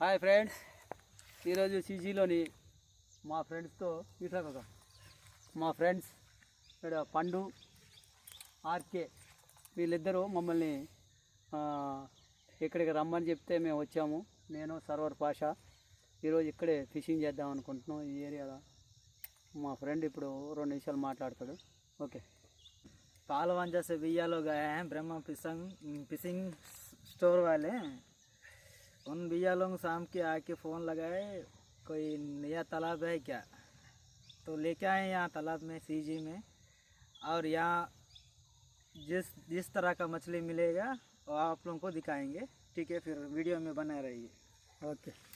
Hi friends ఈరోజు సీజీలోని మా ఫ్రెండ్స్తో ఇట్లా కాక మా ఫ్రెండ్స్ ఇక్కడ పండు ఆర్కే వీళ్ళిద్దరూ మమ్మల్ని ఆ, ఇక్కడికి రమ్మని చెప్తే మేము వచ్చాము నేను సర్వర్ పాష ఈరోజు ఇక్కడే ఫిషింగ్ చేద్దాం అనుకుంటున్నాం ఈ ఏరియాలో మా ఫ్రెండ్ ఇప్పుడు రెండు నిమిషాలు మాట్లాడతాడు ఓకే कालवांजा से भैया लोग आए हैं ब्रह्मा फिशिंग फिशिंग स्टोर वाले उन भैया लोग शाम के आके फ़ोन लगाए, कोई नया तालाब है क्या? तो लेके आए यहाँ तालाब में सीजी में। और यहाँ जिस जिस तरह का मछली मिलेगा, वो आप लोगों को दिखाएँगे। ठीक है, फिर वीडियो में बना रहिए। ఓకే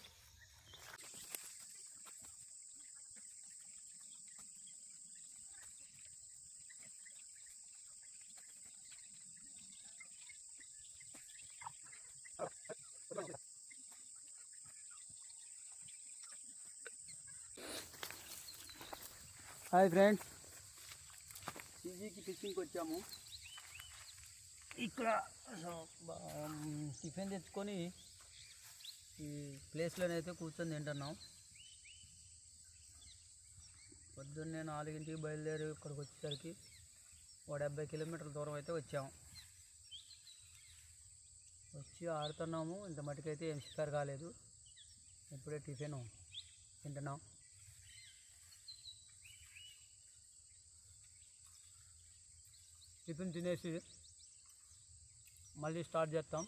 హాయ్ ఫ్రెండ్స్ సీజీకి ఫిషింగ్కి వచ్చాము. ఇక్కడ టిఫిన్ తెచ్చుకొని ఈ ప్లేస్లోనైతే కూర్చొని తింటున్నాం. పొద్దున్నే నాలుగింటికి బయలుదేరి ఇక్కడికి వచ్చేసరికి ఒక డెబ్బై కిలోమీటర్ల దూరం అయితే వచ్చాము వచ్చి ఆడుతున్నాము. ఇంత మటుకైతే ఏం షికారు కాలేదు. ఇప్పుడే టిఫిన్ తింటున్నాం. టిఫిన్ తినేసి మళ్ళీ స్టార్ట్ చేస్తాం.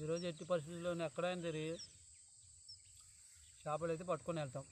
ఈరోజు ఎట్టి పరిస్థితుల్లో ఎక్కడైనా తిరిగి చేపలు అయితే పట్టుకొని వెళ్తాం.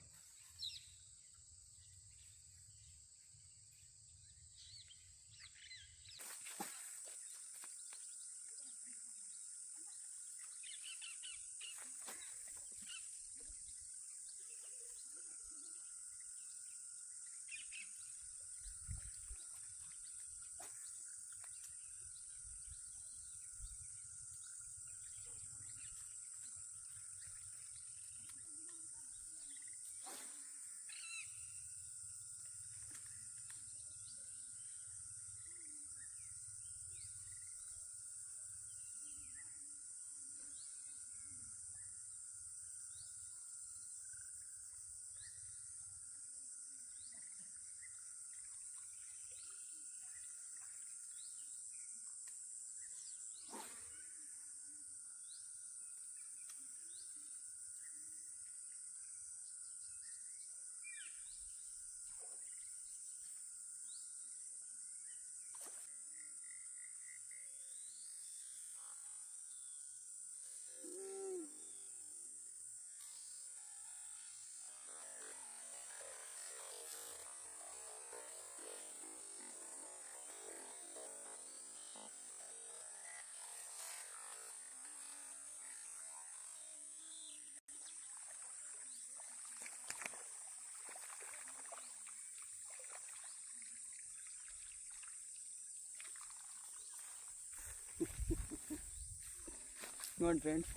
చూడండి ఫ్రెండ్స్.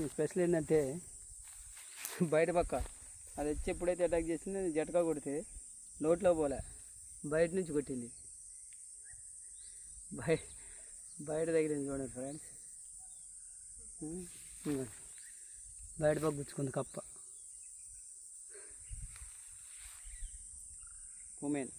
ఈ స్పెషల్ ఏంటంటే బయట పక్క అది వచ్చి ఎప్పుడైతే అటాక్ చేసిందో నేను జటకా కొడితే నోట్లో పోలే బయట నుంచి కొట్టింది. బయట బయట తగిలింది చూడండి ఫ్రెండ్స్. బయట పక్క గుచ్చుకుంది కప్ప. ఉమెన్.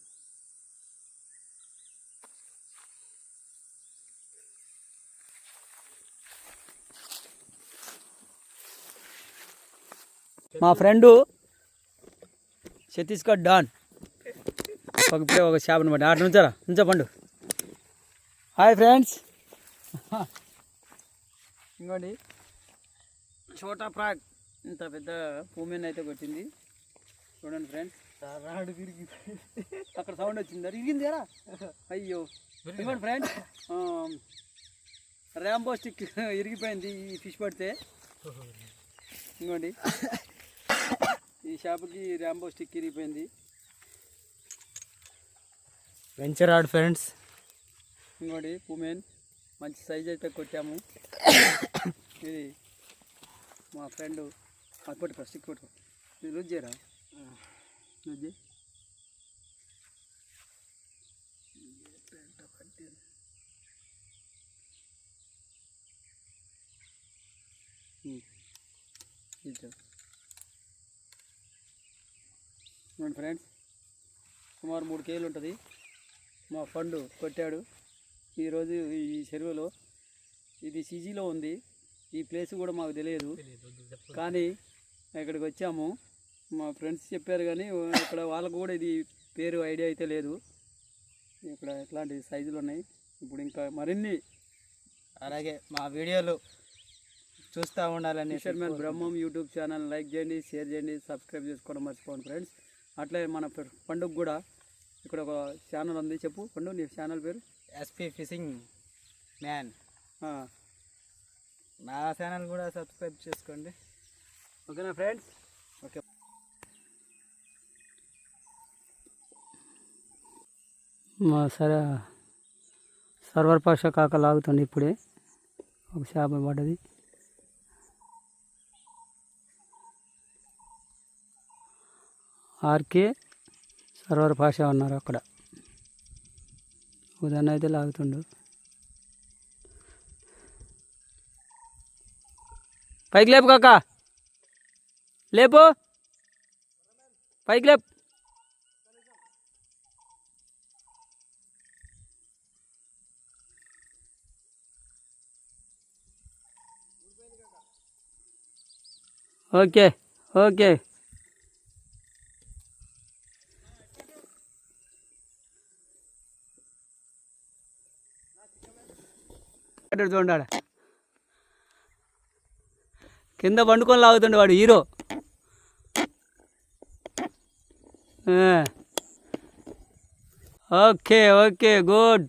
మా ఫ్రెండు ఛత్తీస్గఢ్ డాన్. ఒక ఇప్పుడే ఒక చేపను పట్టి ఆట నుంచారా? నుంచో పండు. Hi friends. ఇంకోండి చోటా ప్రాగ్. ఇంత పెద్ద భూమిని అయితే కొట్టింది. చూడండి ఫ్రెండ్స్. రాడు తిరిగి అక్కడ సౌండ్ వచ్చింది. ఇరిగింది కదా? అయ్యో. ఇవ్వండి ఫ్రెండ్స్. ర్యాంబో స్టిక్ ఇరిగిపోయింది ఈ ఫిష్ పడితే. ఇంకోండి ఈ షాపుకి ర్యాంబో స్టిక్ ఇరిగిపోయింది. వెంచర్ ఆడు ఫ్రెండ్స్ ఇంకోటి పుమెన్ మంచి సైజ్ అయితే కొట్టాము. ఇది మా ఫ్రెండ్ అది పట్టుకో స్టిక్ పట్టుకో ఇది లూజ్ చేయరా? లూజ్ చేయి. ఫ్రెండ్స్. సుమారు మూడు కేజీలు ఉంటుంది. మా ఫండ్ కొట్టాడు. ఈరోజు ఈ చెరువులో ఇది సిజీలో ఉంది. ఈ ప్లేస్ కూడా మాకు తెలియదు. కానీ ఇక్కడికి వచ్చాము. మా ఫ్రెండ్స్ చెప్పారు కానీ ఇక్కడ వాళ్ళకు కూడా ఇది పేరు ఐడియా అయితే లేదు. ఇక్కడ ఇట్లాంటి సైజులు ఉన్నాయి. ఇప్పుడు ఇంకా మరిన్ని అలాగే మా వీడియోలు చూస్తూ ఉండాలని fisherman Brahmam YouTube channel like చేయండి షేర్ చేయండి సబ్స్క్రైబ్ చేసుకోవడం మర్చిపోండి ఫ్రెండ్స్. అట్లే మన పండుగ కూడా ఇక్కడ ఒక ఛానల్ ఉంది. చెప్పు పండు నీ ఛానల్ పేరు? ఎస్పీ ఫిషింగ్ మ్యాన్ నా ఛానల్ కూడా సబ్స్క్రైబ్ చేసుకోండి. ఓకేనా ఫ్రెండ్స్ ఓకే మా సరే సర్వర్ పాష కాక లాగుతుంది ఇప్పుడే. ఒక చేప పడ్డది. ఆర్కే సర్వర్ భాష ఉన్నారు అక్కడ. ఉదయం అయితే లాగుతుండు. పైకి లేపు కాక. లేపు. పైకి లేపు. ఓకే. ఓకే. అటు చూడండి ఆడ. కింద వండుకొని లాగుతుండే వాడు హీరో. Okay okay good.